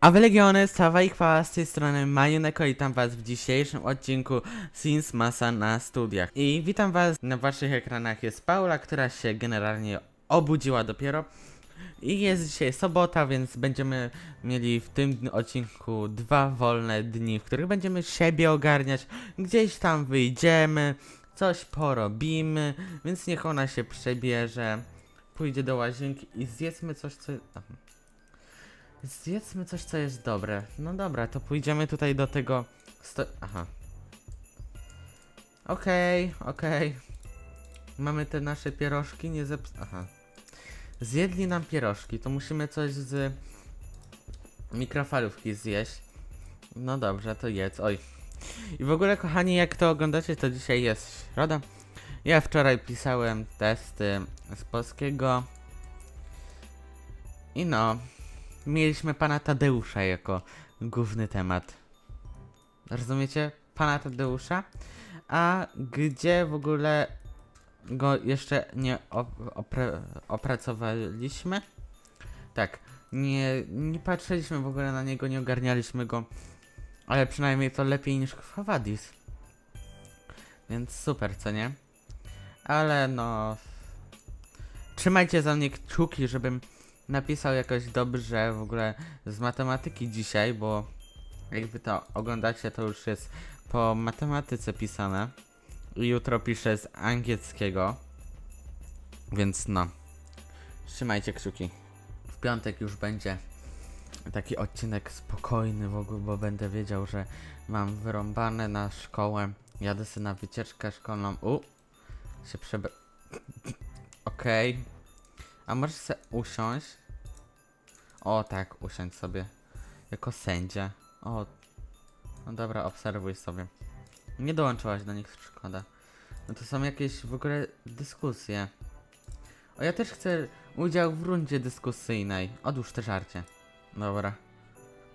A wy Legiony, Sawa i Chwała z tej strony Majuneko i witam was w dzisiejszym odcinku Sins Masa na studiach. I witam was, na waszych ekranach jest Paula, która się generalnie obudziła dopiero. I jest dzisiaj sobota, więc będziemy mieli w tym odcinku dwa wolne dni, w których będziemy siebie ogarniać, gdzieś tam wyjdziemy, coś porobimy, więc niech ona się przebierze, pójdzie do łazienki i zjedzmy coś, co... Zjedzmy coś, co jest dobre. No dobra, to pójdziemy tutaj do tego. Sto... Aha. Okej, okej. Mamy te nasze pierożki, nie zeps... Aha. Zjedli nam pierożki, to musimy coś z mikrofalówki zjeść. No dobrze, to jedz. Oj. I w ogóle, kochani, jak to oglądacie, to dzisiaj jest środa. Ja wczoraj pisałem testy z polskiego. I no, mieliśmy pana Tadeusza jako główny temat. Rozumiecie? Pana Tadeusza? A gdzie w ogóle go jeszcze nie op- opra- opracowaliśmy? Tak, nie, nie patrzyliśmy w ogóle na niego, nie ogarnialiśmy go, ale przynajmniej to lepiej niż Kwawadis. Więc super, co nie? Ale no... Trzymajcie za mnie kciuki, żebym napisał jakoś dobrze w ogóle z matematyki dzisiaj, bo jak wy to oglądacie, to już jest po matematyce pisane. Jutro piszę z angielskiego. Więc no. Trzymajcie kciuki. W piątek już będzie taki odcinek spokojny w ogóle, bo będę wiedział, że mam wyrąbane na szkołę. Jadę sobie na wycieczkę szkolną. U! Się przebe... Okej. A możesz se usiąść? O tak, usiądź sobie. Jako sędzia. O. No dobra, obserwuj sobie. Nie dołączyłaś do nich, szkoda. No to są jakieś w ogóle dyskusje. O, ja też chcę udział w rundzie dyskusyjnej. Odłóż te żarcie. Dobra.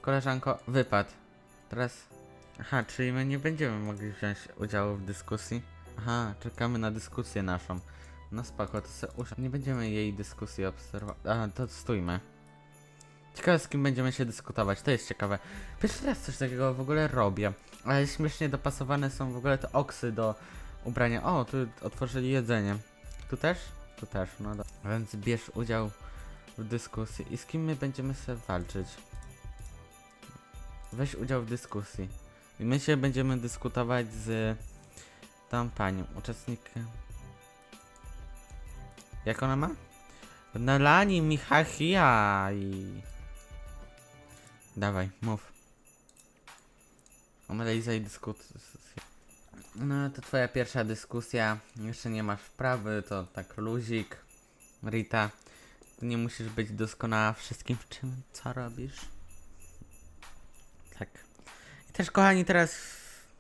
Koleżanko, wypad. Teraz... Aha, czyli my nie będziemy mogli wziąć udziału w dyskusji? Aha, czekamy na dyskusję naszą. No spoko, to se usiądź. Nie będziemy jej dyskusji obserwować. A, to stójmy. Ciekawe z kim będziemy się dyskutować, to jest ciekawe. Pierwszy raz coś takiego w ogóle robię. Ale śmiesznie dopasowane są w ogóle te oksy do ubrania. O, tu otworzyli jedzenie. Tu też? Tu też, no dobra. Więc bierz udział w dyskusji. I z kim my będziemy sobie walczyć? Weź udział w dyskusji. I my się będziemy dyskutować z tą panią, uczestnikiem. Jak ona ma? Nalani Michachiai. Dawaj, mów. Analiza i dyskusja. No, to twoja pierwsza dyskusja. Jeszcze nie masz wprawy, to tak luzik. Rita, ty nie musisz być doskonała wszystkim, w czym, co robisz. Tak. I też, kochani, teraz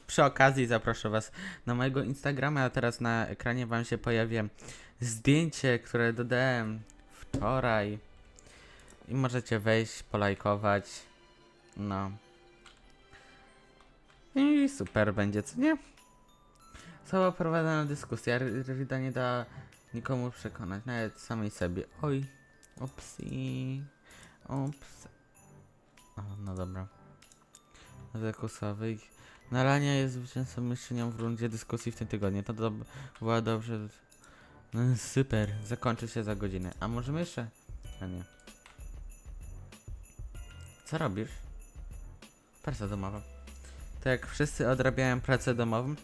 przy okazji zaproszę was na mojego Instagrama, a teraz na ekranie wam się pojawi zdjęcie, które dodałem wczoraj. I możecie wejść, polajkować. No. I super będzie, co nie? Cała prowadzona dyskusja. R- Rita nie da nikomu przekonać, nawet samej sobie. Oj, upsi, ups. O, no dobra. Zakusowy. Nalania jest zwycięzcą mistrzynią w rundzie dyskusji w tym tygodniu. To dob była dobrze. No, super, zakończy się za godzinę. A możemy jeszcze? A nie. Co robisz? Praca domowa. To jak wszyscy odrabiają pracę domową,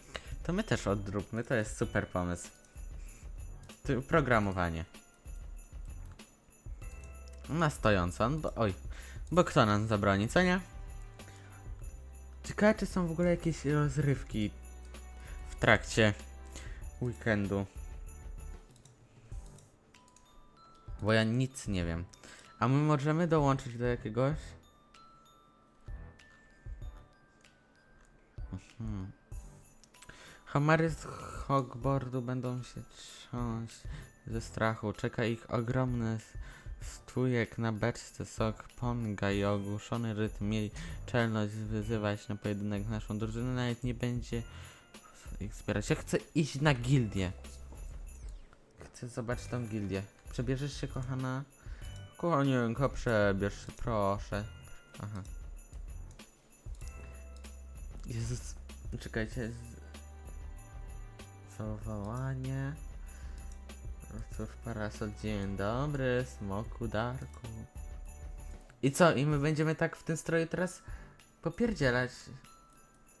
to my też odróbmy. To jest super pomysł. Ty, programowanie. Na stojąco, bo oj. Bo kto nam zabroni, co nie? Ciekawe, czy są w ogóle jakieś rozrywki w trakcie weekendu. Bo ja nic nie wiem. A my możemy dołączyć do jakiegoś? Mhm. Homary z Hogboardu będą się trząść ze strachu. Czeka ich ogromny stujek na beczce sok ponga i ogłuszony rytm. Mieli czelność wyzywać na pojedynek naszą drużynę. Nawet nie będzie ich wspierać. Ja chcę iść na gildię. Chcę zobaczyć tą gildię. Przebierzesz się, kochana? Kochanieńko, przebierz się, proszę. Aha. Jezus, czekajcie. Zawołanie. No cóż, parasol, dzień dobry, smoku Darku. I co, i my będziemy tak w tym stroju teraz popierdzielać?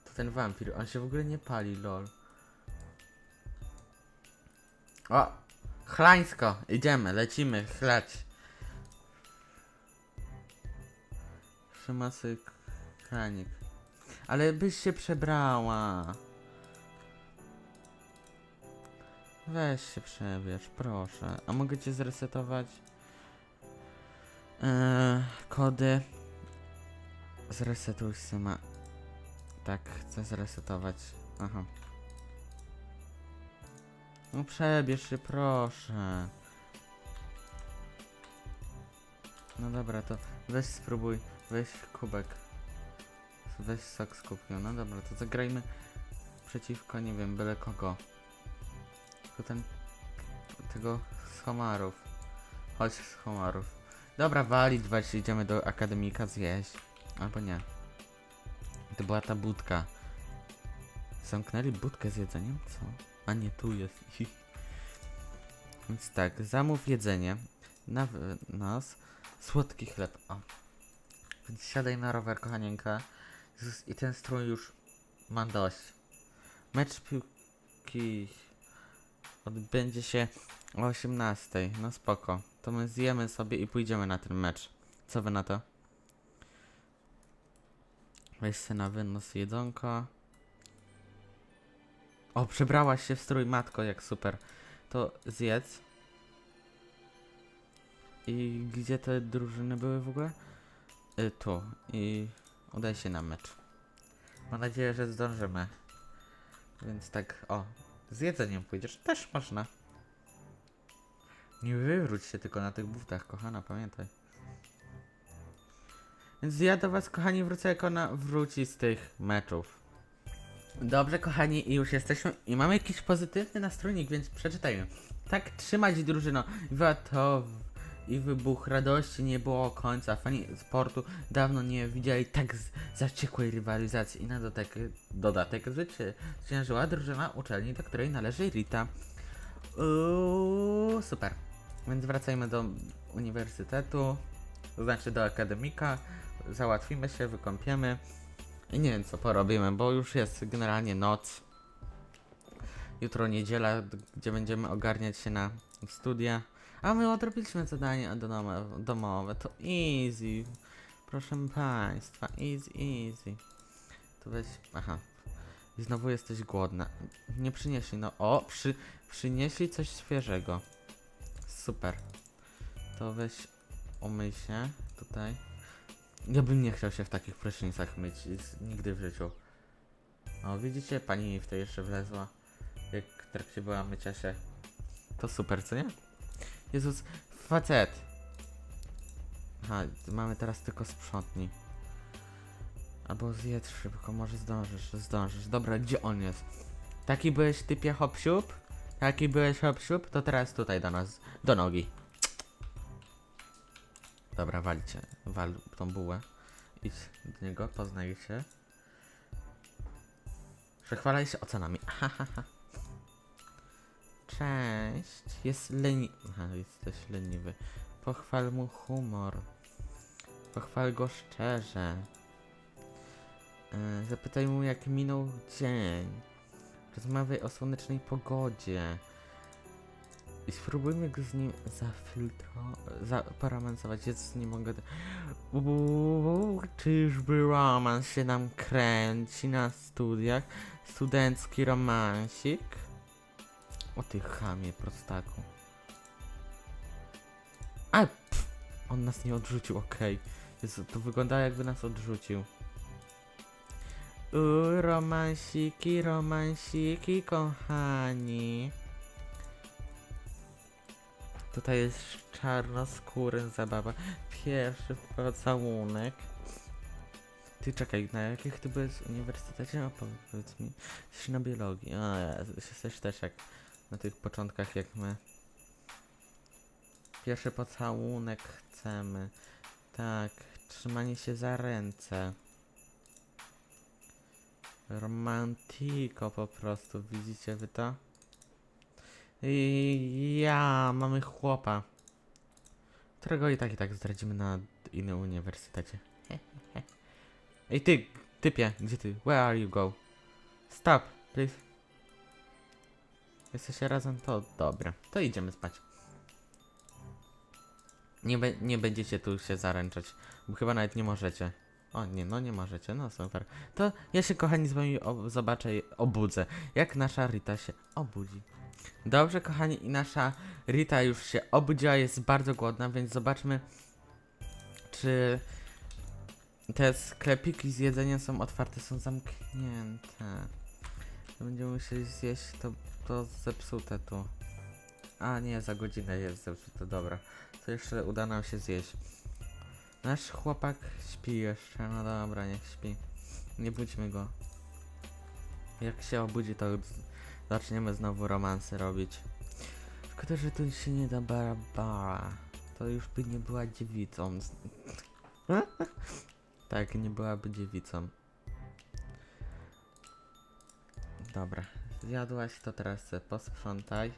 To ten wampir, on się w ogóle nie pali, lol. O! Chlańsko! Idziemy, lecimy, chlać. Szymasy kranik. Ale byś się przebrała. Weź się przebierz, proszę. A mogę cię zresetować? Eee, kody. Zresetuj Syma. Tak, chcę zresetować. Aha. No przebierz się, proszę. No dobra, to weź spróbuj. Weź kubek. Weź sok z kubkiem. No dobra, to zagrajmy przeciwko, nie wiem, byle kogo. Tylko ten... Tego z homarów. Chodź z homarów. Dobra, walić, właśnie idziemy do akademika zjeść. Albo nie. To była ta budka. Zamknęli budkę z jedzeniem? Co? A nie, tu jest. Więc tak, zamów jedzenie. Na nas. Słodki chleb. O. Więc siadaj na rower, kochanieńka. I ten strój już mam dość. Mecz piłki odbędzie się o 18. No spoko. To my zjemy sobie i pójdziemy na ten mecz. Co wy na to? Weź se na wynos jedzonko. O, przebrałaś się w strój matko, jak super. To zjedz. I gdzie te drużyny były w ogóle? Y, tu. I udaj się na mecz. Mam nadzieję, że zdążymy. Więc tak, o. Z jedzeniem pójdziesz? Też można. Nie wywróć się tylko na tych butach, kochana, pamiętaj. Więc ja do was, kochani, wrócę jak ona wróci z tych meczów. Dobrze, kochani, i już jesteśmy. I mamy jakiś pozytywny nastrojnik, więc przeczytajmy. Tak trzymać drużyno. Była to i wybuch radości nie było końca. Fani sportu dawno nie widzieli tak zaciekłej rywalizacji. I na dodatek, dodatek zwyci- zwyciężyła drużyna uczelni, do której należy Rita. Uuu, super. Więc wracajmy do uniwersytetu, to znaczy do akademika. Załatwimy się, wykąpiemy. I nie wiem co porobimy, bo już jest generalnie noc. Jutro niedziela, gdzie będziemy ogarniać się na studia. A my odrobiliśmy zadanie domowe. To easy. Proszę państwa, easy, easy. To weź. Aha. I znowu jesteś głodna. Nie przynieśli, no. O, przy, przynieśli coś świeżego. Super. To weź umyj się tutaj. Ja bym nie chciał się w takich prysznicach myć nigdy w życiu. O, widzicie? Pani w to jeszcze wlezła. Jak w trakcie była mycia się. To super, co nie? Jezus, facet! Mamy teraz tylko sprzątni. Albo zjedz szybko, może zdążysz, zdążysz. Dobra, gdzie on jest? Taki byłeś typie hop siup? Taki byłeś hop siup? To teraz tutaj do nas, do nogi. Dobra, walcie. Wal tą bułę. Idź do niego, poznaj się. Przechwalaj się ocenami. Cześć. Jest leni... Aha, jesteś leniwy. Pochwal mu humor. Pochwal go szczerze. E, Zapytaj mu, jak minął dzień. Rozmawiaj o słonecznej pogodzie. I spróbujmy go z nim zafiltrować, zaparamansować. Jezus, nie mogę... Uuu, czyżby romans się nam kręci na studiach? Studencki romansik? O ty chamie, prostaku. A, pff, on nas nie odrzucił, okej. Jezu, to wygląda jakby nas odrzucił. Uuu, romansiki, romansiki, kochani. Tutaj jest czarnoskóry zabawa. Pierwszy pocałunek. Ty czekaj, na jakich ty byłeś uniwersytecie? Opowiedz mi. Jesteś na biologii. A, jesteś też jak na tych początkach jak my. Pierwszy pocałunek chcemy. Tak, Trzymanie się za ręce. Romantiko po prostu, widzicie wy to? Ja, mamy chłopa. Którego i tak i tak zdradzimy na innym uniwersytecie. Ej ty, typie, gdzie ty? Where are you go? Stop, please. Jesteście razem? To dobra. To idziemy spać. Nie, nie będziecie tu się zaręczać, bo chyba nawet nie możecie. O nie, no nie możecie, no super. To ja się kochani z wami ob- zobaczę i obudzę, jak nasza Rita się obudzi. Dobrze kochani i nasza Rita już się obudziła, jest bardzo głodna, więc zobaczmy czy te sklepiki z jedzeniem są otwarte, są zamknięte. Będziemy musieli zjeść to, to zepsute tu. A nie, za godzinę jest zepsute, dobra. To jeszcze uda nam się zjeść. Nasz chłopak śpi jeszcze, no dobra, niech śpi. Nie budźmy go. Jak się obudzi, to zaczniemy znowu romansy robić. Szkoda, że tu się nie da Barbara. To już by nie była dziewicą. tak, nie byłaby dziewicą. Dobra, zjadłaś, to teraz posprzątaj.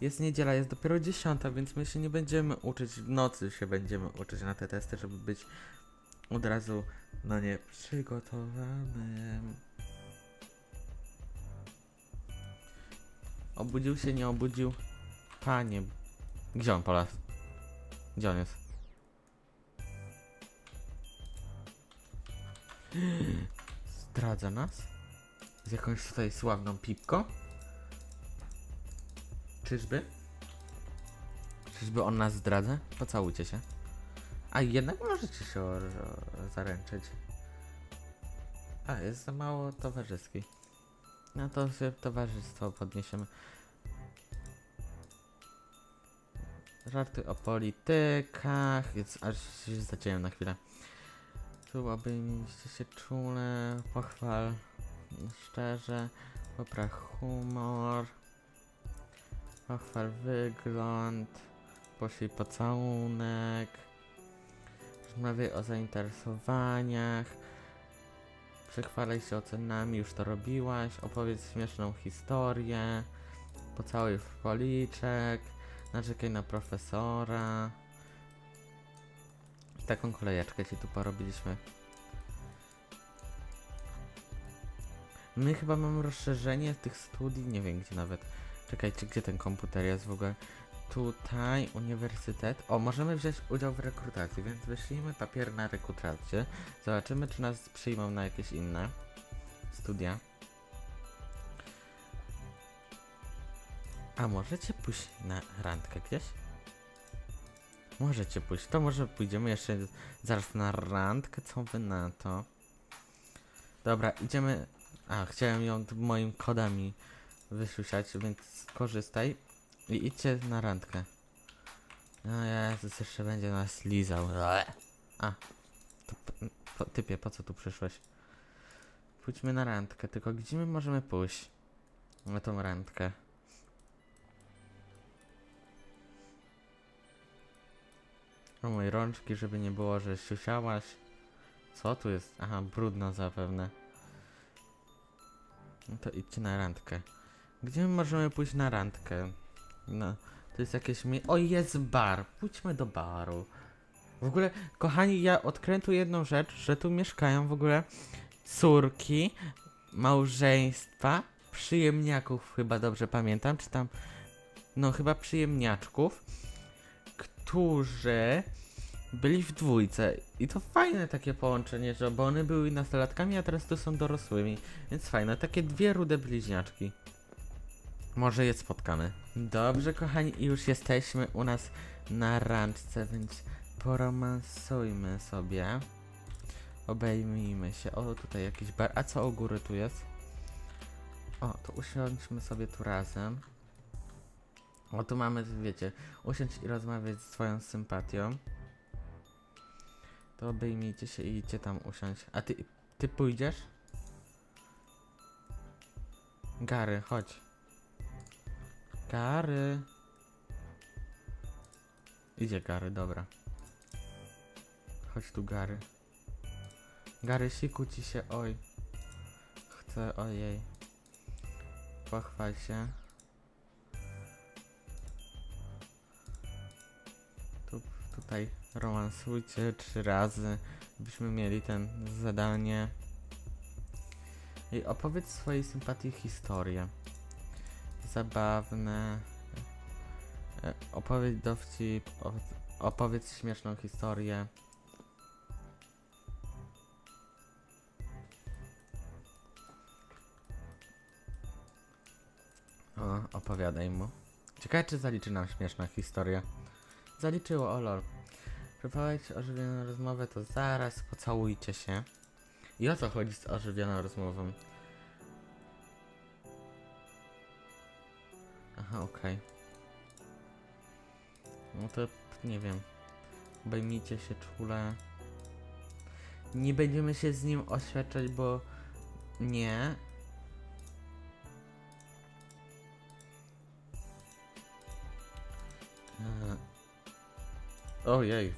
Jest niedziela, jest dopiero dziesiąta, więc my się nie będziemy uczyć, w nocy się będziemy uczyć na te testy, żeby być od razu na nie przygotowanym. Obudził się, nie obudził? Panie, gdzie on polas? Gdzie on jest? Zdradza nas? Z jakąś tutaj sławną pipką? Czyżby? Czyżby on nas zdradza? Pocałujcie się. A jednak możecie się zaręczyć. A, jest za mało towarzyski. No to się towarzystwo podniesiemy. Żarty o politykach. Więc aż się zaciąłem na chwilę. Tu obejmijcie się czule, pochwal szczerze, popraw humor, pochwal wygląd, poszli pocałunek, rozmawiaj o zainteresowaniach, przechwalaj się ocenami, już to robiłaś, opowiedz śmieszną historię, pocałuj w policzek, narzekaj na profesora. Taką kolejeczkę ci tu porobiliśmy. My chyba mamy rozszerzenie tych studii, nie wiem gdzie nawet. Czekajcie, gdzie ten komputer jest w ogóle? Tutaj, uniwersytet. O, możemy wziąć udział w rekrutacji, więc wyślijmy papier na rekrutację. Zobaczymy, czy nas przyjmą na jakieś inne studia. A możecie pójść na randkę gdzieś? Możecie pójść. To może pójdziemy jeszcze zaraz na randkę. Co wy na to? Dobra, idziemy. A, chciałem ją moimi kodami wysiusiać, więc skorzystaj i idźcie na randkę. No Jezus, jeszcze będzie nas lizał. A, to, po, typie, po co tu przyszłeś? Pójdźmy na randkę, tylko gdzie my możemy pójść? Na tą randkę. O moje rączki, żeby nie było, że siusiałaś. Co tu jest? Aha, brudno zapewne. No to idźcie na randkę. Gdzie my możemy pójść na randkę? No, to jest jakieś mi... O, jest bar! Pójdźmy do baru. W ogóle, kochani, ja odkryłem tu jedną rzecz, że tu mieszkają w ogóle córki małżeństwa, przyjemniaków, chyba dobrze pamiętam, czy tam... No, chyba przyjemniaczków, którzy byli w dwójce. I to fajne takie połączenie, że bo one były nastolatkami, a teraz tu są dorosłymi. Więc fajne, takie dwie rude bliźniaczki. Może je spotkamy. Dobrze, kochani, już jesteśmy u nas na randce, więc poromansujmy sobie. Obejmijmy się. O, tutaj jakiś bar. A co u góry tu jest? O, to usiądźmy sobie tu razem. O, tu mamy, wiecie, usiąść i rozmawiać z twoją sympatią. To obejmijcie się i idźcie tam usiąść. A ty, ty pójdziesz? Gary, chodź. Gary. Idzie Gary, dobra. Chodź tu, Gary. Gary, siku ci się, oj. Chcę, ojej. Pochwal się. Tu, tutaj romansujcie trzy razy, byśmy mieli ten zadanie. I opowiedz swojej sympatii historię. Zabawne. E, Opowiedz dowcip, opowiedz śmieszną historię. O, opowiadaj mu. Ciekawe, czy zaliczy nam śmieszna historia. Zaliczyło, o lol. Ożywioną rozmowę, to zaraz pocałujcie się. I o co chodzi z ożywioną rozmową? Aha, okej. No to nie wiem. Obejmijcie się czule. Nie będziemy się z nim oświadczać, bo nie. Eee. Ojej.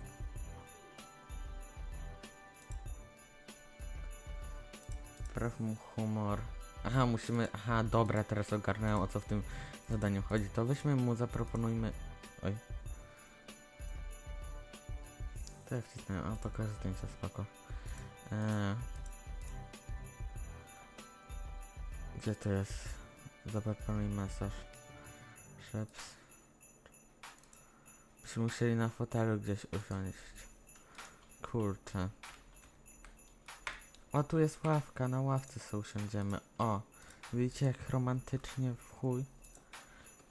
Praw mu humor. Aha, musimy. Aha, dobra, teraz ogarnąłem o co w tym zadaniu chodzi. To weźmy mu, zaproponujmy. Oj. To ja wcisnąłem, a pokażę zdjęcia, spoko. Eee. Gdzie to jest? Zaproponuj masaż. Szeps. Byśmy musieli na fotelu gdzieś usiąść. Kurczę. O, tu jest ławka, na ławce sobie usiądziemy. O, widzicie jak romantycznie w chuj?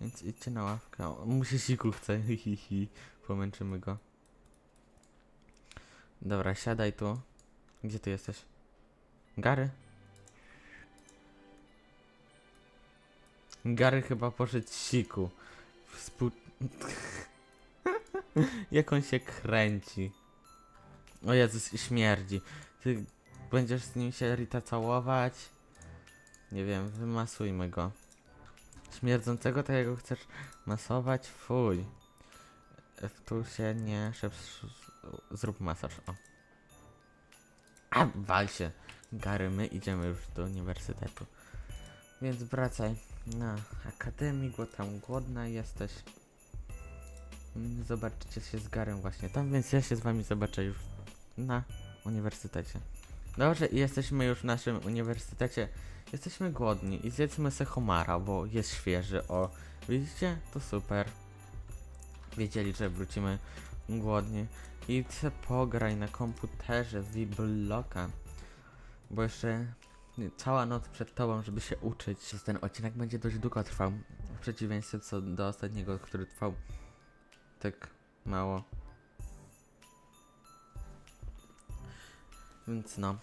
Więc idźcie na ławkę. O, musi siku chce, hi hi hi. Pomęczymy go. Dobra, siadaj tu. Gdzie ty jesteś? Gary? Gary chyba poszedł siku. Współ... Jak on się kręci. O Jezus, śmierdzi. Ty będziesz z nim się Rita całować? Nie wiem, wymasujmy go. Śmierdzącego tak jak go chcesz masować? Fuj. Tu się nie szep... Zrób masaż, o. A, wal się. Gary, my idziemy już do uniwersytetu. Więc wracaj na akademii, bo tam głodna jesteś. Zobaczycie się z Garem właśnie tam, więc ja się z wami zobaczę już na uniwersytecie. Dobrze, i jesteśmy już w naszym uniwersytecie. Jesteśmy głodni i zjedzmy se homara, bo jest świeży. O, widzicie? To super. Wiedzieli, że wrócimy głodni. I chcę pograj na komputerze Vibloka. Bo jeszcze cała noc przed tobą, żeby się uczyć. Ten odcinek będzie dość długo trwał. W przeciwieństwie co do ostatniego, który trwał tak mało. Więc no.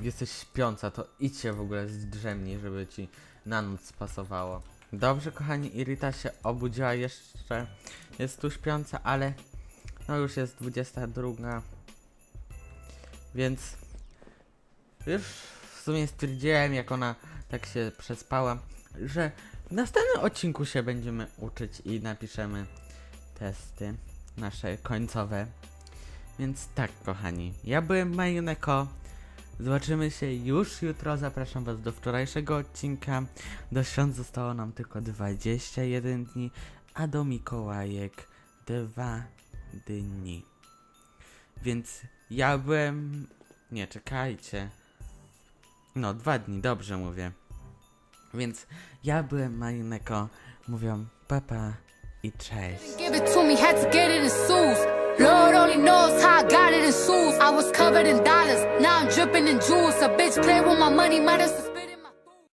Jesteś śpiąca, to idźcie w ogóle z drzemni, żeby ci na noc pasowało. Dobrze, kochani, Irita się obudziła jeszcze. Jest tu śpiąca, ale no już jest 22. Więc już w sumie stwierdziłem, jak ona tak się przespała, że w następnym odcinku się będziemy uczyć i napiszemy testy nasze końcowe. Więc tak, kochani, ja byłem Majuneko. Zobaczymy się już jutro. Zapraszam Was do wczorajszego odcinka. Do świąt zostało nam tylko 21 dni, a do Mikołajek 2 dni. Więc ja byłem. Nie, czekajcie. No, dwa dni, dobrze mówię. Więc ja byłem Majuneko. Mówią papa i cześć. Lord only knows how I got it in suits. I was covered in dollars, now I'm dripping in jewels. A bitch play with my money, might as